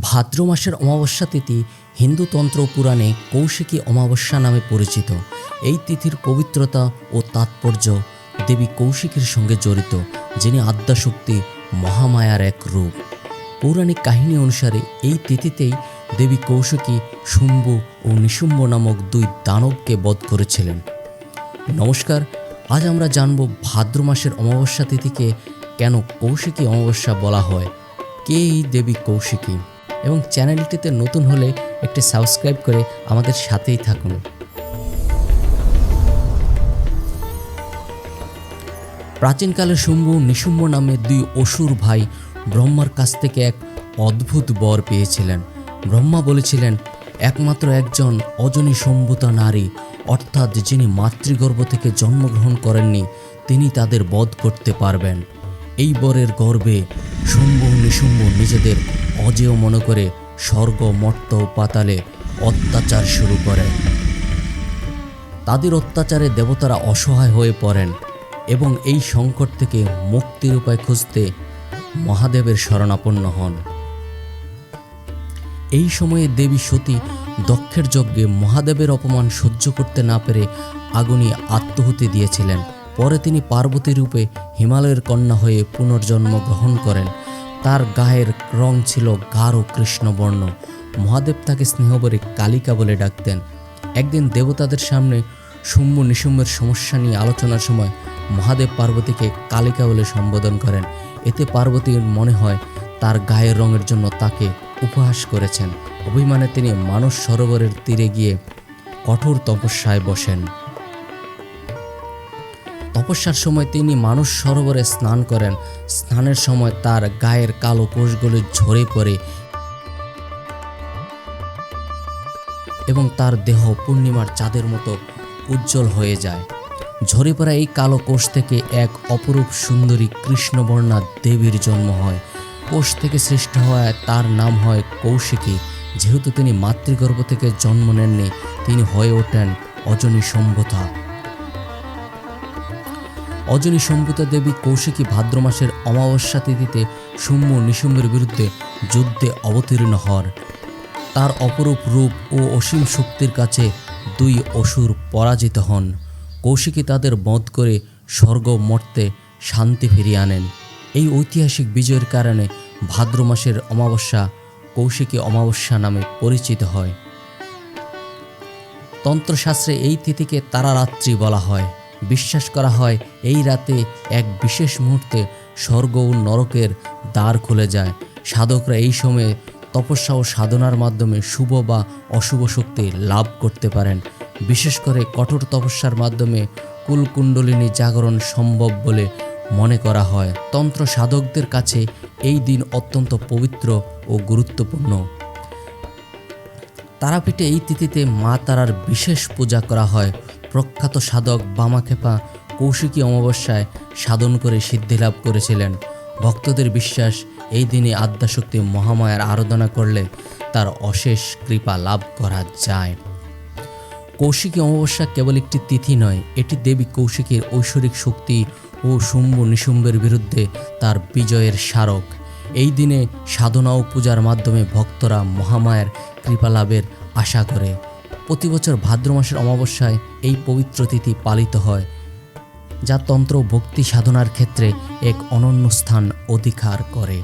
ভাদ্র মাসের অমাবস্যা তিথি হিন্দু তন্ত্র পুরাণে কৌশিকী অমাবস্যা নামে পরিচিত। এই তিথির পবিত্রতা ও তাৎপর্য দেবী কৌশিকীর সঙ্গে জড়িত, যিনি আদ্যাশক্তি মহামায়ার এক রূপ। পৌরাণিক কাহিনী অনুসারে এই তিথিতেই দেবী কৌশিকী শুম্ভু ও নিশুম্ভ নামক দুই দানবকে বধ করেছিলেন। নমস্কার, আজ আমরা জানব ভাদ্র মাসের অমাবস্যা তিথিকে কেন কৌশিকী অমাবস্যা বলা হয়। কে এই দেবী কৌশিকী? এবং চ্যানেলটিতে নতুন হলে একটি সাবস্ক্রাইব করে আমাদের সাথেই থাকুন। প্রাচীনকালে শুম্ভ নিশুম্ভ নামে দুই অসুর ভাই ব্রহ্মার কাছ থেকে এক অদ্ভুত বর পেয়েছিলেন। ব্রহ্মা বলেছিলেন, একমাত্র একজন অজনী সম্ভূতা নারী, অর্থাৎ যিনি মাতৃগর্ভ থেকে জন্মগ্রহণ করেননি, তিনি তাদের বধ করতে পারবেন। এই বরের গর্বে শুম্ভ নিশুম্ভ নিজেদের অজেয় মনে করে স্বর্গ মর্ত পাতালে অত্যাচার শুরু করে। তাদের অত্যাচারে দেবতারা অসহায় হয়ে পড়েন এবং এই সংকট থেকে মুক্তির উপায় খুঁজতে মহাদেবের শরণাপন্ন হন। এই সময়ে দেবী সতী দক্ষের যজ্ঞে মহাদেবের অপমান সহ্য করতে না পেরে আগুনে আত্মহুতি দিয়েছিলেন। পরে তিনি পার্বতী রূপে হিমালয়ের কন্যা হয়ে পুনর্জন্ম গ্রহণ করেন। তার গায়ের রং ছিল গাঢ় কৃষ্ণবর্ণ। মহাদেব তাকে স্নেহবরে কালিকা বলে ডাকতেন। একদিন দেবতাদের সামনে শুম্ভ নিশুম্ভের সমস্যা নিয়ে আলোচনার সময় মহাদেব পার্বতীকে কালিকা বলে সম্বোধন করেন। এতে পার্বতীর মনে হয় তার গায়ের রঙের জন্য তাকে উপহাস করেছেন। অভিমানে তিনি মানস সরোবরের তীরে গিয়ে কঠোর তপস্যায় বসেন। তপস্যার সময় তিনি মানুষ সরোবরে স্নান করেন। স্নানের সময় তার গায়ের কালো কোষগুলি ঝরে পড়ে এবং তার দেহ পূর্ণিমার চাঁদের মতো উজ্জ্বল হয়ে যায়। ঝরে পড়া এই কালো কোষ থেকে এক অপরূপ সুন্দরী কৃষ্ণবর্ণা দেবীর জন্ম হয়। কোষ থেকে সৃষ্টি হওয়ায় তার নাম হয় কৌশিকী। যেহেতু তিনি মাতৃগর্ভ থেকে জন্ম নেননি, তিনি হয়ে ওঠেন অজনী সম্ভতা। অজনী সম্ভূতা দেবী কৌশিকী ভাদ্র মাসের অমাবস্যা তিথিতে শুম্ভ নিশুম্ভের বিরুদ্ধে যুদ্ধে অবতীর্ণ হন। তার অপরূপ রূপ ও অসীম শক্তির কাছে দুই অসুর পরাজিত হন। কৌশিকী তাদের বধ করে স্বর্গ মর্তে শান্তি ফিরিয়ে আনেন। এই ঐতিহাসিক বিজয়ের কারণে ভাদ্র মাসের অমাবস্যা কৌশিকী অমাবস্যা নামে পরিচিত হয়। তন্ত্রশাস্ত্রে এই তিথিকে তারারাত্রি বলা হয়। বিশ্বাস করা হয় এই রাতে এক বিশেষ মুহূর্তে স্বর্গ ও নরকের দ্বার খুলে যায়। সাধকরা এই সময়ে তপস্যা ও সাধনার মাধ্যমে শুভ বা অশুভ শক্তি লাভ করতে পারেন। বিশেষ করে কঠোর তপস্যার মাধ্যমে কুলকুণ্ডলিনী জাগরণ সম্ভব বলে মনে করা হয়। তন্ত্র সাধকদের কাছে এই দিন অত্যন্ত পবিত্র ও গুরুত্বপূর্ণ। তারাপীঠে এই তিথিতে মা তারার বিশেষ পূজা করা হয়। প্রখ্যাত সাধক বামাখেপা কৌশিকী অমাবস্যায় সাধন করে সিদ্ধি লাভ করেছিলেন। ভক্তদের বিশ্বাস, এই দিনে আদ্যাশক্তি মহামায়ার আরাধনা করলে তার অশেষ কৃপা লাভ করা যায়। কৌশিকী অমাবস্যা কেবল একটি তিথি নয়, এটি দেবী কৌশিকীর ঐশ্বরিক শক্তি ও শুম্ভ নিশুম্ভের বিরুদ্ধে তার বিজয়ের স্মারক। এই দিনে সাধনা ও পূজার মাধ্যমে ভক্তরা মহামায়ার কৃপা লাভের আশা করে। প্রতি বছর ভাদ্র মাসের অমাবস্যায় এই পবিত্র তিথি পালিত হয়, যা তন্ত্র ভক্তি সাধনার ক্ষেত্রে এক অনন্য স্থান অধিকার করে।